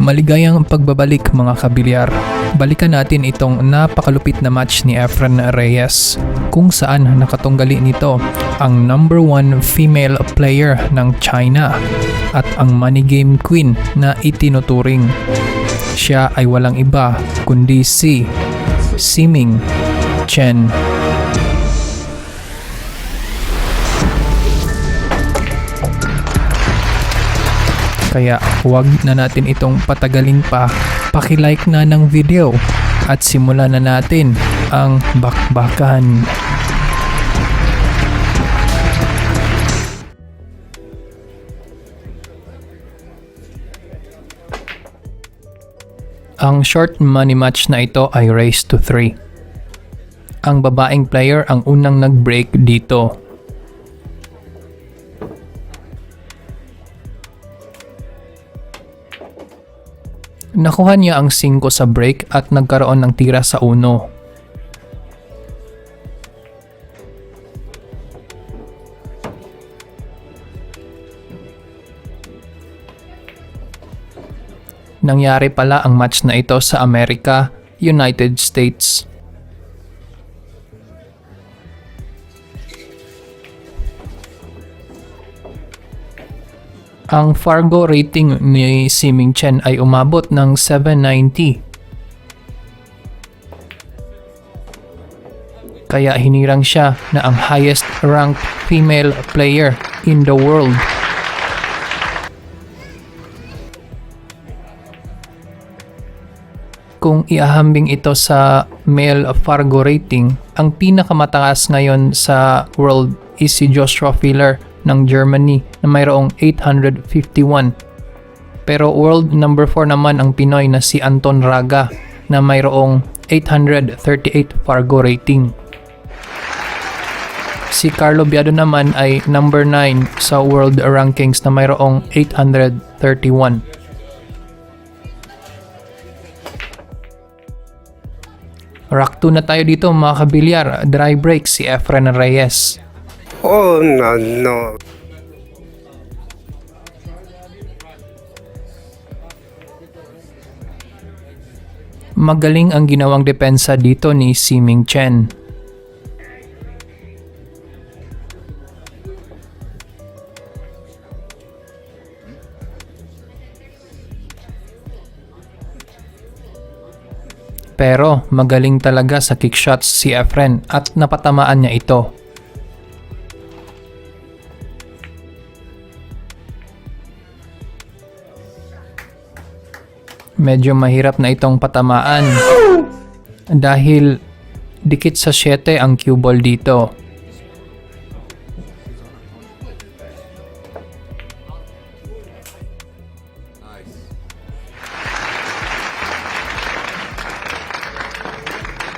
Maligayang pagbabalik mga kabilyar. Balikan natin itong napakalupit na match ni Efren Reyes kung saan nakatunggali nito ang number one female player ng China at ang money game queen na itinuturing. Siya ay walang iba kundi si Siming Chen. Kaya huwag na natin itong patagalin pa. Pakilike na ng video at simulan na natin ang bakbakan. Ang short money match na ito ay race to 3. Ang babaeng player ang unang nag-break dito Nakuha niya ang 5 sa break at nagkaroon ng tira sa uno. Nangyari pala ang match na ito sa Amerika, United States. Ang Fargo rating ni Siming Chen ay umabot ng 790. Kaya hinirang siya na ang highest ranked female player in the world. Kung iahambing ito sa male Fargo rating, ang pinakamataas ngayon sa world is si Joshua Filler ng Germany na mayroong 851. Pero world number 4 naman ang Pinoy na si Anton Raga na mayroong 838 Fargo rating. Si Carlo Biado naman ay number 9 sa world rankings na mayroong 831. Rock 2 na tayo dito mga kabilyar. Dry break si Efren Reyes. Oh no no. Magaling ang ginawang depensa dito ni Siming Chen. Pero magaling talaga sa kick shots si Efren at napatamaan niya ito. Medyo mahirap na itong patamaan dahil dikit sa 7 ang cue ball dito.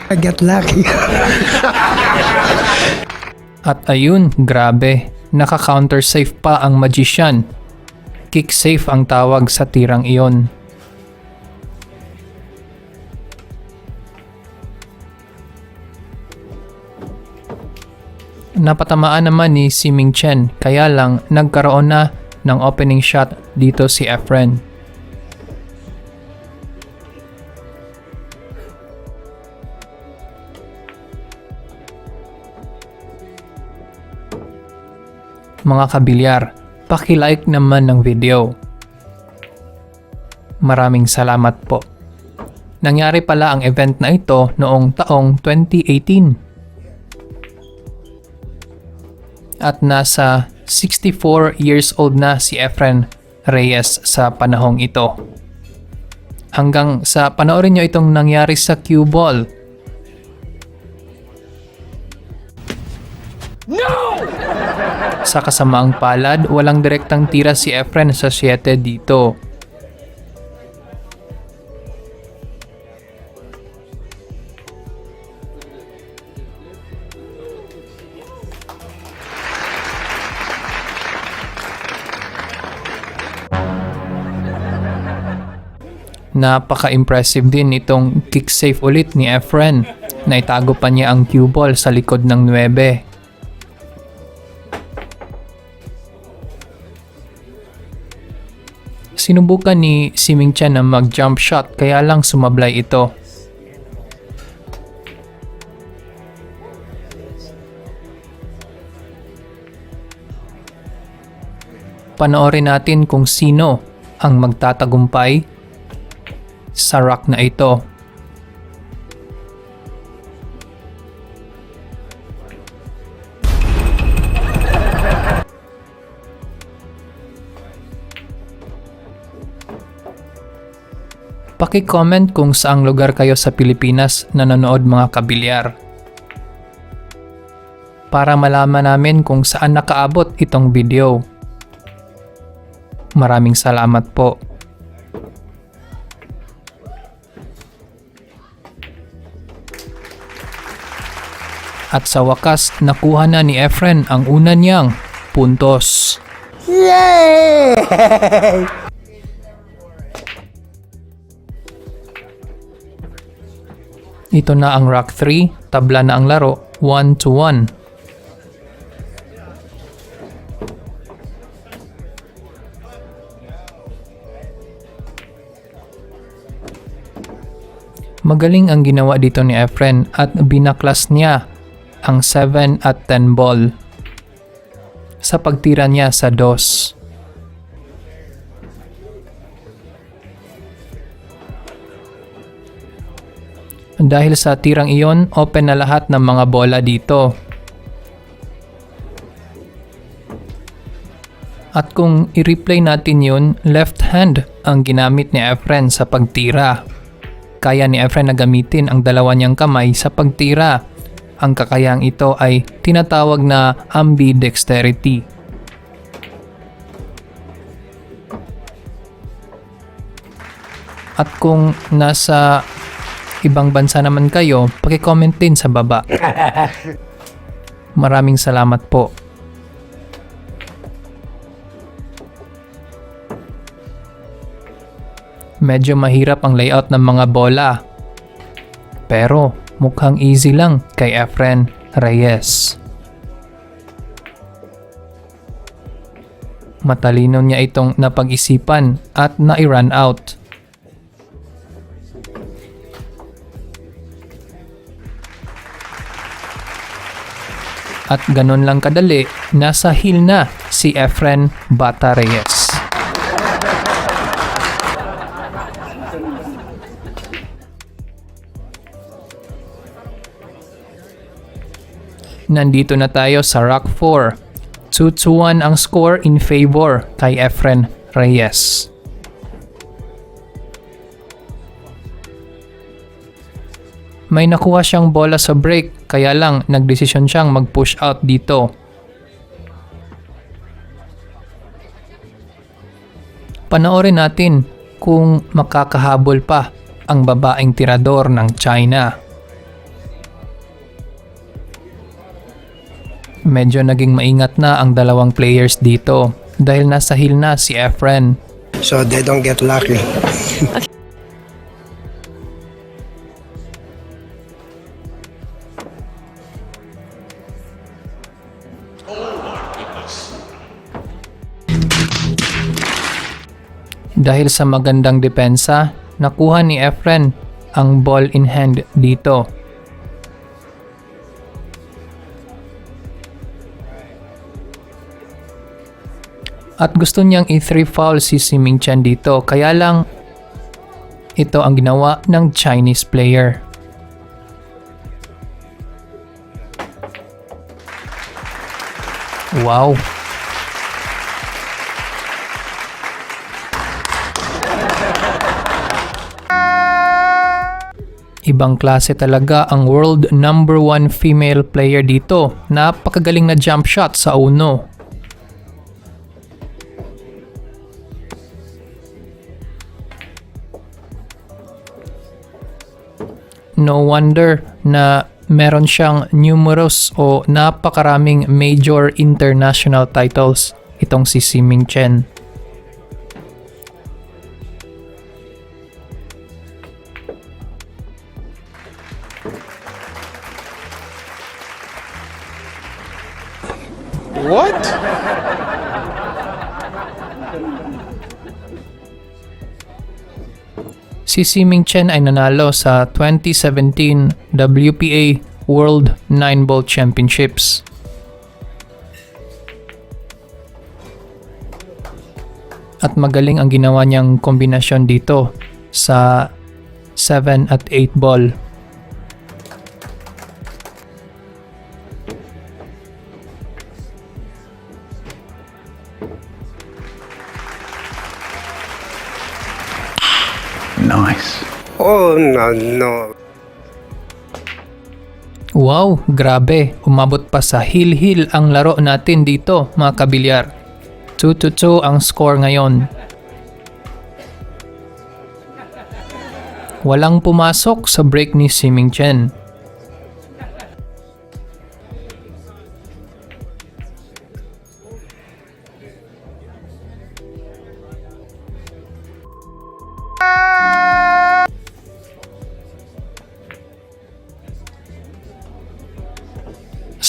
I get lucky. At ayun, grabe, naka-counter safe pa ang magician. Kick safe ang tawag sa tirang iyon. Napatamaan naman ni Siming Chen kaya lang nagkaroon na ng opening shot dito si Efren. Mga kabilyar, paki-like naman ng video. Maraming salamat po. Nangyari pala ang event na ito noong taong 2018 at nasa 64 years old na si Efren Reyes sa panahong ito. Hanggang sa panoorin nyo itong nangyari sa cue ball. No! Sa kasamaang palad, walang direktang tira si Efren sa 7 dito. Napaka-impressive din itong kick safe ulit ni Efren. Naitago pa niya ang cue ball sa likod ng 9. Sinubukan ni Si Ming Chen na mag-jump shot kaya lang sumablay ito. Panoorin natin kung sino ang magtatagumpay sa rock na ito. Paki-comment kung saang lugar kayo sa Pilipinas na nanonood mga kabilyar. Para malaman namin kung saan nakaabot itong video. Maraming salamat po. At sa wakas, nakuha na ni Efren ang una niyang puntos. Ito na ang Rock 3, tabla na ang laro, 1 to 1. Magaling ang ginawa dito ni Efren at binaklas niya ang 7 at 10 ball sa pagtira niya sa DOS. Dahil sa tirang iyon, open na lahat ng mga bola dito. At kung i-replay natin yun, left hand ang ginamit ni Efren sa pagtira. Kaya ni Efren na gamitin ang dalawa niyang kamay sa pagtira. Ang kakayang ito ay tinatawag na ambidexterity. At kung nasa ibang bansa naman kayo, paki-comment din sa baba. Maraming salamat po. Medyo mahirap ang layout ng mga bola. Pero mukhang easy lang kay Efren Reyes. Matalino niya itong napag-isipan at na-run out. At ganun lang kadali, nasa hill na si Efren Bata Reyes. Nandito na tayo sa Rock 4. 2 to 1 ang score in favor kay Efren Reyes. May nakuha siyang bola sa break kaya lang nagdesisyon siyang mag-push out dito. Panoorin natin kung makakahabol pa ang babaeng tirador ng China. Medyo naging maingat na ang dalawang players dito dahil nasa hill na si Efren. So they don't get lucky. Dahil sa magandang depensa, nakuha ni Efren ang ball in hand dito. At gusto niyang i-3 foul si Si Ming Chen dito kaya lang ito ang ginawa ng Chinese player. Wow! Ibang klase talaga ang world number one female player dito. Napakagaling na jump shot sa uno. No wonder na meron siyang numerous o napakaraming major international titles itong si Si Ming Chen. What? Si Siming Chen ay nanalo sa 2017 WPA World 9 Ball Championships. At magaling ang ginawa niyang kombinasyon dito sa 7 at 8 ball. Oh, no. Wow, grabe. Umabot pa sa hil-hil ang laro natin dito, mga kabilyar. 2 to 2 ang score ngayon. Walang pumasok sa break ni Siming Chen.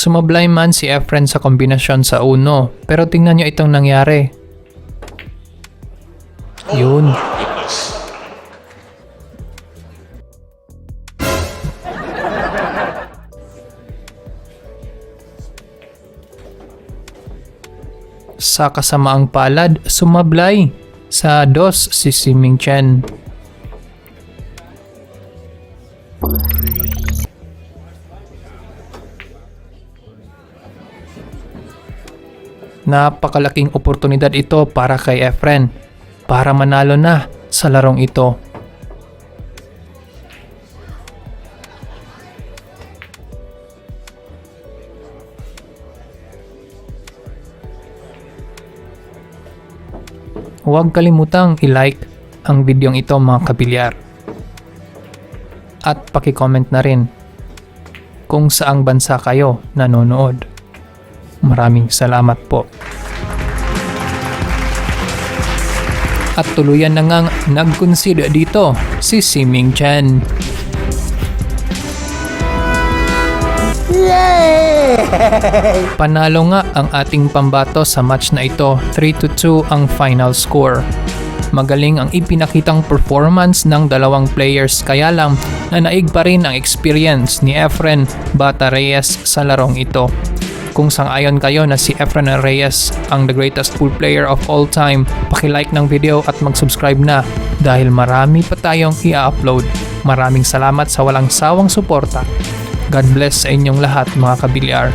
Sumablay man si Efren sa kombinasyon sa uno, pero tingnan nyo itong nangyari. Yun. Sa kasamaang palad, sumablay sa dos si Siming Chen. Napakalaking oportunidad ito para kay Efren para manalo na sa larong ito. Huwag kalimutang i-like ang videong ito mga kabilyar. At paki-comment na rin kung saang bansa kayo nanonood. Maraming salamat po. At tuluyan na ngang nag-concede dito si Siming Chen. Panalo nga ang ating pambato sa match na ito, 3 to 2 ang final score. Magaling ang ipinakitang performance ng dalawang players kaya lang nanaig pa rin ang experience ni Efren Bata Reyes sa larong ito. Kung sang-ayon kayo na si Efren Reyes ang the greatest pool player of all time, paki-like ng video at mag-subscribe na dahil marami pa tayong i-upload. Maraming salamat sa walang sawang suporta. God bless sa inyong lahat mga kabilyar.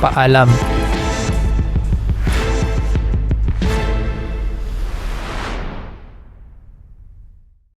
Paalam.